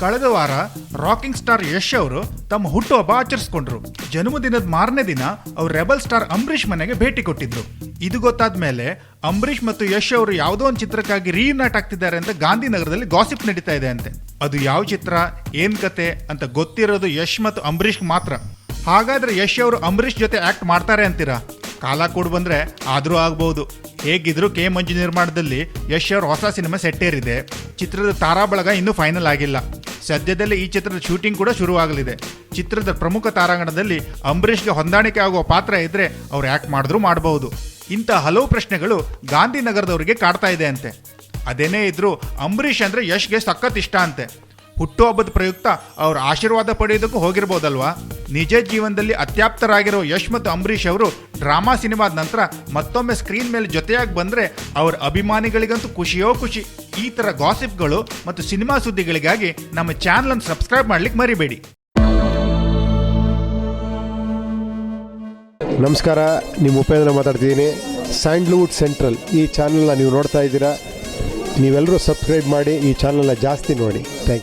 ಕಳೆದ ವಾರ rocking star Yash ಅವರು ತಮ್ಮ ಹುಟ್ಟುಹಬ್ಬ ಆಚರಿಸಿಕೊಂಡ್ರು. ಜನ್ಮದಿನದ ಮಾರನೇ ದಿನ ಅವ್ರು ರೆಬಲ್ ಸ್ಟಾರ್ ಅಂಬರೀಷ್ ಮನೆಗೆ ಭೇಟಿ ಕೊಟ್ಟಿದ್ರು. ಇದು ಗೊತ್ತಾದ ಮೇಲೆ ಅಂಬರೀಷ್ ಮತ್ತು ಯಶ್ ಅವರು ಯಾವುದೋ ಒಂದು ಚಿತ್ರಕ್ಕಾಗಿ ರೀಯೂನೈಟ್ ಆಗ್ತಿದ್ದಾರೆ ಅಂತ ಗಾಂಧಿನಗರದಲ್ಲಿ ಗಾಸಿಪ್ ನಡೀತಾ ಇದೆ ಅಂತೆ. ಅದು ಯಾವ ಚಿತ್ರ, ಏನ್ ಕತೆ ಅಂತ ಗೊತ್ತಿರೋದು ಯಶ್ ಮತ್ತು ಅಂಬರೀಷ್ ಮಾತ್ರ. ಹಾಗಾದ್ರೆ ಯಶ್ ಅವರು ಅಂಬರೀಷ್ ಜೊತೆ ಆಕ್ಟ್ ಮಾಡ್ತಾರೆ ಅಂತೀರಾ? ಕಾಲ ಕೂಡ ಬಂದ್ರೆ ಆದ್ರೂ ಆಗ್ಬಹುದು ಹೇಗಿದ್ರು ಕೆ ಮಂಜು ನಿರ್ಮಾಣದಲ್ಲಿ ಯಶ್ ಅವ್ರ ಹೊಸ ಸಿನಿಮಾ ಸೆಟ್ಟೇರಿದೆ. ಚಿತ್ರದ ತಾರಾಬಳಗ ಇನ್ನೂ ಫೈನಲ್ ಆಗಿಲ್ಲ. ಸದ್ಯದಲ್ಲೇ ಈ ಚಿತ್ರದ ಶೂಟಿಂಗ್ ಕೂಡ ಶುರುವಾಗಲಿದೆ. ಚಿತ್ರದ ಪ್ರಮುಖ ತಾರಾಂಗಣದಲ್ಲಿ ಅಂಬರೀಷ್ಗೆ ಹೊಂದಾಣಿಕೆ ಆಗುವ ಪಾತ್ರ ಇದ್ರೆ ಅವ್ರು ಯಾಕೆ ಮಾಡಿದ್ರು ಮಾಡಬಹುದು ಇಂಥ ಹಲವು ಪ್ರಶ್ನೆಗಳು ಗಾಂಧಿನಗರದವರಿಗೆ ಕಾಡ್ತಾ ಇದೆ ಅಂತೆ. ಅದೇನೇ ಇದ್ರು ಅಂಬರೀಷ್ ಅಂದ್ರೆ ಯಶ್ಗೆ ಸಖತ್ ಇಷ್ಟ ಅಂತೆ. ಹುಟ್ಟುಹಬ್ಬದ ಪ್ರಯುಕ್ತ ಅವ್ರ ಆಶೀರ್ವಾದ ಪಡೆಯೋದಕ್ಕೂ ಹೋಗಿರ್ಬೋದಲ್ವಾ? ನಿಜ ಜೀವನದಲ್ಲಿ ಅತ್ಯಾಪ್ತರಾಗಿರೋ ಯಶ್ ಮತ್ತು ಅಂಬರೀಷ್ ಅವರು ಡ್ರಾಮಾ ಸಿನಿಮಾದ ನಂತರ ಮತ್ತೊಮ್ಮೆ ಸ್ಕ್ರೀನ್ ಮೇಲೆ ಜೊತೆಯಾಗಿ ಬಂದರೆ ಅವರ ಅಭಿಮಾನಿಗಳಿಗಂತೂ ಖುಷಿಯೋ ಖುಷಿ. ಈ ಥರ ಗಾಸಿಪ್ಗಳು ಮತ್ತು ಸಿನಿಮಾ ಸುದ್ದಿಗಳಿಗಾಗಿ ನಮ್ಮ ಚಾನಲ್ ಅನ್ನು ಸಬ್ಸ್ಕ್ರೈಬ್ ಮಾಡ್ಲಿಕ್ಕೆ ಮರಿಬೇಡಿ. ನಮಸ್ಕಾರ, ನಿಮ್ಮ ಉಪೇಂದ್ರ ಮಾತಾಡ್ತಿದ್ದೀನಿ. ಸ್ಯಾಂಡ್ಲ್ವುಡ್ ಸೆಂಟ್ರಲ್, ಈ ಚಾನಲ್ನ ನೀವು ನೋಡ್ತಾ ಇದ್ದೀರಾ? ನೀವೆಲ್ಲರೂ ಸಬ್ಸ್ಕ್ರೈಬ್ ಮಾಡಿ, ಈ ಚಾನಲ್ನ ಜಾಸ್ತಿ ನೋಡಿ. Thank you